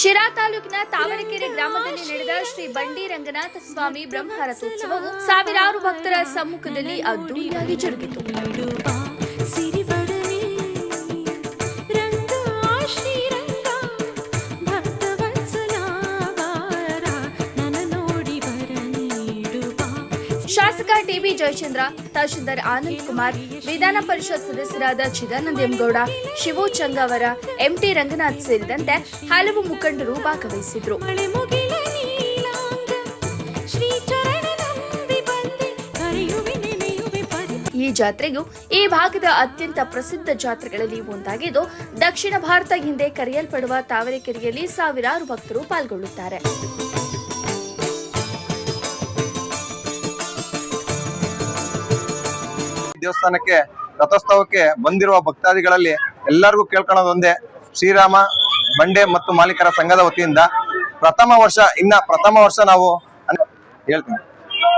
ಶಿರಾ ತಾಲೂಕಿನ ತಾವರೆಕೆರೆ ಗ್ರಾಮದಲ್ಲಿ ನಡೆದ ಶ್ರೀ ಬಂಡಿ ರಂಗನಾಥ ಸ್ವಾಮಿ ಬ್ರಹ್ಮ ರಥೋತ್ಸವವು ಸಾವಿರಾರು ಭಕ್ತರ ಸಮ್ಮುಖದಲ್ಲಿ ಅದ್ದೂರಿಯಾಗಿ ಜರುಗಿತು. ಶಾಸಕ ಟಿಬಿ ಜಯಚಂದ್ರ, ತಹಶೀಲ್ದಾರ್ ಆನಂದ್ ಕುಮಾರ್, ವಿಧಾನ ಪರಿಷತ್ ಸದಸ್ಯರಾದ ಚಿದಾನಂದ ಎಂಗೌಡ ಶಿವು ಚಂಗಾವರ, ಎಂಟಿ ರಂಗನಾಥ್ ಸೇರಿದಂತೆ ಹಲವು ಮುಖಂಡರು ಭಾಗವಹಿಸಿದ್ರು. ಈ ಜಾತ್ರೆಯು ಈ ಭಾಗದ ಅತ್ಯಂತ ಪ್ರಸಿದ್ಧ ಜಾತ್ರೆಗಳಲ್ಲಿ ಒಂದಾಗಿದ್ದು, ದಕ್ಷಿಣ ಭಾರತ ಹಿಂದೆ ಕರೆಯಲ್ಪಡುವ ತಾವರೆಕೆರೆಯಲ್ಲಿ ಸಾವಿರಾರು ಭಕ್ತರು ಪಾಲ್ಗೊಳ್ಳುತ್ತಾರೆ. ದೇವಸ್ಥಾನಕ್ಕೆ, ರಥೋತ್ಸವಕ್ಕೆ ಬಂದಿರುವ ಭಕ್ತಾದಿಗಳಲ್ಲಿ ಎಲ್ಲರಿಗೂ ಕೇಳ್ಕೊಳ್ಳೋದು ಒಂದೇ ಶ್ರೀರಾಮ, ಬಂಡೆ ಮತ್ತು ಮಾಲೀಕರ ಸಂಘದ ವತಿಯಿಂದ. ಪ್ರಥಮ ವರ್ಷ, ಇನ್ನ ಪ್ರಥಮ ವರ್ಷ ನಾವು ಹೇಳ್ತೀನಿ.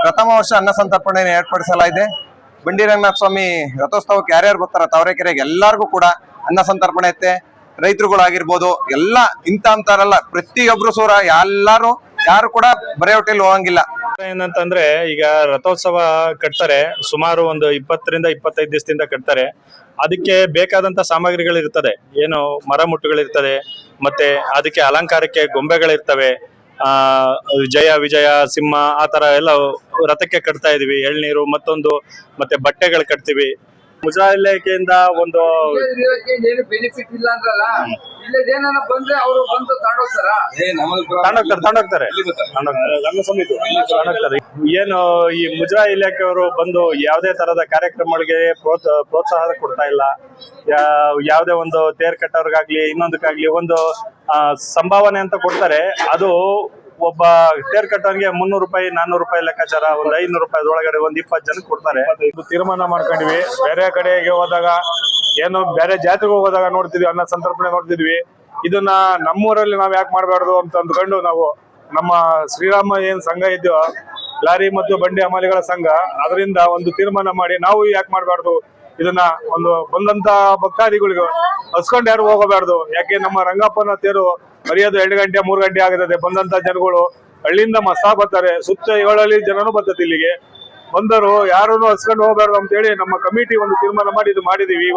ಪ್ರಥಮ ವರ್ಷ ಅನ್ನ ಸಂತರ್ಪಣೆಯನ್ನು ಏರ್ಪಡಿಸಲಾಗಿದೆ. ಬಂಡಿ ರಂಗನಾಥ ಸ್ವಾಮಿ ರಥೋತ್ಸವಕ್ಕೆ ಯಾರ್ಯಾರು ಬರ್ತಾರ ತಾವರೆಕೆರೆಗೆ ಎಲ್ಲರಿಗೂ ಕೂಡ ಅನ್ನ ಸಂತರ್ಪಣೆ ಐತೆ. ರೈತರುಗಳಾಗಿರ್ಬೋದು, ಎಲ್ಲ ಇಂಥ ಅಂತಾರಲ್ಲ ಪ್ರತಿಯೊಬ್ರು ಸೂರ, ಎಲ್ಲರೂ, ಯಾರು ಕೂಡ ಬರೆ ಹೊಟ್ಟೆಲಿ ಹೋಗಂಗಿಲ್ಲ. ಏನಂತಂದ್ರೆ, ಈಗ ರಥೋತ್ಸವ ಕಟ್ತಾರೆ, ಸುಮಾರು ಒಂದು ಇಪ್ಪತ್ತರಿಂದ ಇಪ್ಪತ್ತೈದು ದಿವಸದಿಂದ ಕಟ್ತಾರೆ. ಅದಕ್ಕೆ ಬೇಕಾದಂತ ಸಾಮಗ್ರಿಗಳು ಇರ್ತದೆ ಏನು ಮರ ಮುಟ್ಟುಗಳಿರ್ತದೆ ಮತ್ತೆ ಅದಕ್ಕೆ ಅಲಂಕಾರಕ್ಕೆ ಗೊಂಬೆಗಳಿರ್ತವೆ. ಆ, ಜಯ, ವಿಜಯ, ಸಿಂಹ, ಆ ತರ ಎಲ್ಲ ರಥಕ್ಕೆ ಕಟ್ತಾ ಇದೀವಿ. ಎಳ್ನೀರು, ಮತ್ತೊಂದು, ಮತ್ತೆ ಬಟ್ಟೆಗಳು ಕಟ್ತೀವಿ. ಮುಜರಾ ಇಲಾಖೆಯಿಂದ ಒಂದು ಏನು ಬೆನಿಫಿಟ್ ಇಲ್ಲ ಅಂದ್ರಲ್ಲ ಇಲ್ಲದೇನ ಬಂದ್ರೆ ಅವರು ಬಂದು ತಾಡೋಗ್ತಾರ ತಗೊಂಡೋಗ್ತಾರೆ ತಗೊಂಡೋಗ್ತಾರೆ. ತಗೊಂಡೋಗ್ತಾರೆ. ಏನು ಈ ಮುಜರಾ ಇಲಾಖೆಯವರು ಬಂದು ಯಾವುದೇ ತರದ ಕಾರ್ಯಕ್ರಮಗಳಿಗೆ ಪ್ರೋತ್ಸ- ಪ್ರೋತ್ಸಾಹ ಕೊಡ್ತಾ ಇಲ್ಲ. ಯಾ- ಯಾವುದೇ ಒಂದು ತೇರ್ ಕಟ್ಟೋರ್ಗಾಗ್ಲಿ ಇನ್ನೊಂದಕ್ಕಾಗ್ಲಿ ಒಂದು ಸಂಭಾವನೆ ಅಂತ ಕೊಡ್ತಾರೆ. ಅದು ಒಬ್ಬ ತೇರ್ ಕಟ್ಟೋನ್ಗೆ ಮುನ್ನೂರು ರೂಪಾಯಿ, ನಾನ್ನೂರು ರೂಪಾಯಿ ಲೆಕ್ಕಾಚಾರ, ಒಂದು ಐನೂರು ರೂಪಾಯಿ ಒಳಗಡೆ ಒಂದ್ ಇಪ್ಪತ್ ಜನಕ್ಕೆ ಕೊಡ್ತಾರೆ. ತೀರ್ಮಾನ ಮಾಡ್ಕೊಂಡ್ವಿ ಬೇರೆ ಕಡೆಗೆ ಹೋದಾಗ, ಏನು ಬೇರೆ ಜಾತಿಗೆ ಹೋದಾಗ ನೋಡ್ತಿದ್ವಿ, ಅನ್ನ ಸಂತರ್ಪಣೆ ನೋಡ್ತಿದ್ವಿ. ಇದನ್ನ ನಮ್ಮೂರಲ್ಲಿ ನಾವ್ ಯಾಕೆ ಮಾಡಬಾರ್ದು ಅಂತ ಅಂದ್ಕೊಂಡು ನಾವು ನಮ್ಮ ಶ್ರೀರಾಮ ಏನ್ ಸಂಘ ಇದೆಯೋ, ಲಾರಿ ಮತ್ತು ಬಂಡಿ ಹಮಾಲಿಗಳ ಸಂಘ, ಅದರಿಂದ ಒಂದು ತೀರ್ಮಾನ ಮಾಡಿ ನಾವು ಯಾಕೆ ಮಾಡಬಾರ್ದು? ಇದನ್ನ ಒಂದು ಬಂದಂತ ಭಕ್ತಾದಿಗಳಿಗೂ ಹಸ್ಕೊಂಡು ಯಾರು ಹೋಗಬಾರ್ದು? ಯಾಕೆ ನಮ್ಮ ರಂಗಪ್ಪನ ತೇರು ಬರೆಯೋದು ಎರಡು ಗಂಟೆ, ಮೂರು ಗಂಟೆ ಆಗುತ್ತದೆ. ಬಂದಂತ ಜನಗಳು ಹಳ್ಳಿಯಿಂದ ಮಸ್ತಾ ಬರ್ತಾರೆ. ಸುತ್ತ ಏಳಲ್ಲಿ ಜನನು ಬರ್ತದೆ ಇಲ್ಲಿಗೆ. ಬಂದರು, ಯಾರನ್ನು ಹಸ್ಕೊಂಡು ಅಂತ ಅಂತೇಳಿ ನಮ್ಮ ಕಮಿಟಿ ಒಂದು ತೀರ್ಮಾನ ಮಾಡಿ, ಇದು ಮಾಡಿದೀವಿ